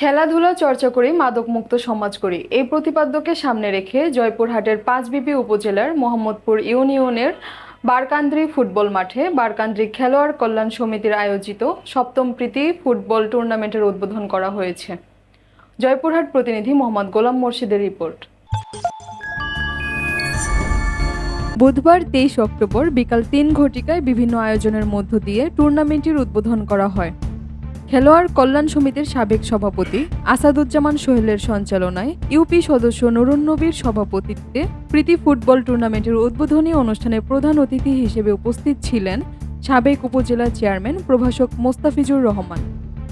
খেলাধুলা, চর্চা করি, মাদকমুক্ত সমাজ করি। এই প্রতিপাদ্যকে সামনে রেখে জয়পুরহাটের পাঁচবিবি উপজেলার মোহাম্মদপুর ইউনিয়নের বারকান্দ্রি ফুটবল মাঠে বারকান্দ্রি খেলোয়াড় কল্যাণ সমিতির আয়োজিত সপ্তম প্রীতি ফুটবল টুর্নামেন্টের উদ্বোধন করা হয়েছে। জয়পুরহাট প্রতিনিধি মোহাম্মদ গোলাম মোর্শিদের রিপোর্ট। বুধবার তেইশ অক্টোবর বিকাল তিন ঘটিকায় বিভিন্ন আয়োজনের মধ্য দিয়ে টুর্নামেন্টটির উদ্বোধন করা হয়। খেলোয়াড় কল্যাণ সমিতির সাবেক সভাপতি, আসাদুজ্জামান সোহেলের সঞ্চালনায় ইউপি সদস্য নুরুন নবীর সভাপতিত্বে প্রীতি ফুটবল টুর্নামেন্টের উদ্বোধনী অনুষ্ঠানে প্রধান অতিথি হিসেবে উপস্থিত ছিলেন সাবেক উপজেলা চেয়ারম্যান প্রভাষক মোস্তাফিজুর রহমান।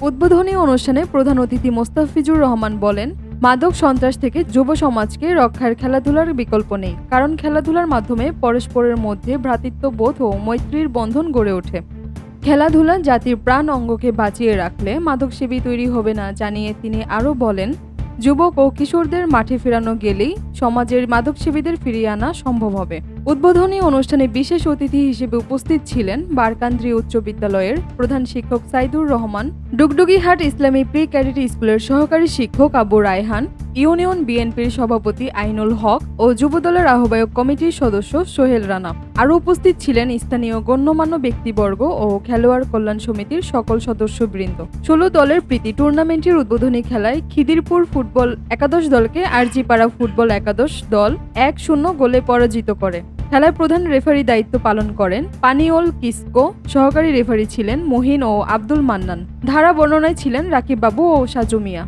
উদ্বোধনী অনুষ্ঠানে প্রধান অতিথি মোস্তাফিজুর রহমান বলেন, মাদক সন্ত্রাস থেকে যুব সমাজকে রক্ষার খেলাধুলার বিকল্প নেই, কারণ খেলাধুলার মাধ্যমে পরস্পরের মধ্যে ভ্রাতৃত্ববোধ ও মৈত্রীর বন্ধন গড়ে ওঠে। খেলাধুলা জাতির প্রাণ অঙ্গকে বাঁচিয়ে রাখলে মাদকসেবী তৈরি হবে না জানিয়ে তিনি আরও বলেন, যুবক ও কিশোরদের মাঠে ফেরানো গেলেই সমাজের মাদকসেবীদের ফিরিয়ে আনা সম্ভব হবে। উদ্বোধনী অনুষ্ঠানে বিশেষ অতিথি হিসেবে উপস্থিত ছিলেন বারকান্দ্রি উচ্চ বিদ্যালয়ের প্রধান শিক্ষক সাইদুর রহমান, ডুগডুগিহাট ইসলামী প্রি ক্যাডেট স্কুলের সহকারী শিক্ষক আবু রায়হান ইউনিয়ন বিএনপির সভাপতি আইনুল হক ও যুবদলের আহ্বায়ক কমিটির সদস্য সোহেল রানা। আরও উপস্থিত ছিলেন স্থানীয় গণ্যমান্য ব্যক্তিবর্গ ও খেলোয়াড় কল্যাণ সমিতির সকল সদস্যবৃন্দ। ষোলো দলের প্রীতি টুর্নামেন্টের উদ্বোধনী খেলায় খিদিরপুর ফুটবল একাদশ দলকে আরজিপাড়া ফুটবল একাদশ দল এক শূন্য গোলে পরাজিত করে। খেলায় প্রধান রেফারি দায়িত্ব পালন করেন পানিওল কিসকো। সহকারী রেফারি ছিলেন মহিন ও আব্দুল মান্নান। ধারা বর্ণনায় ছিলেন রাকিব বাবু ও সাজু মিয়া।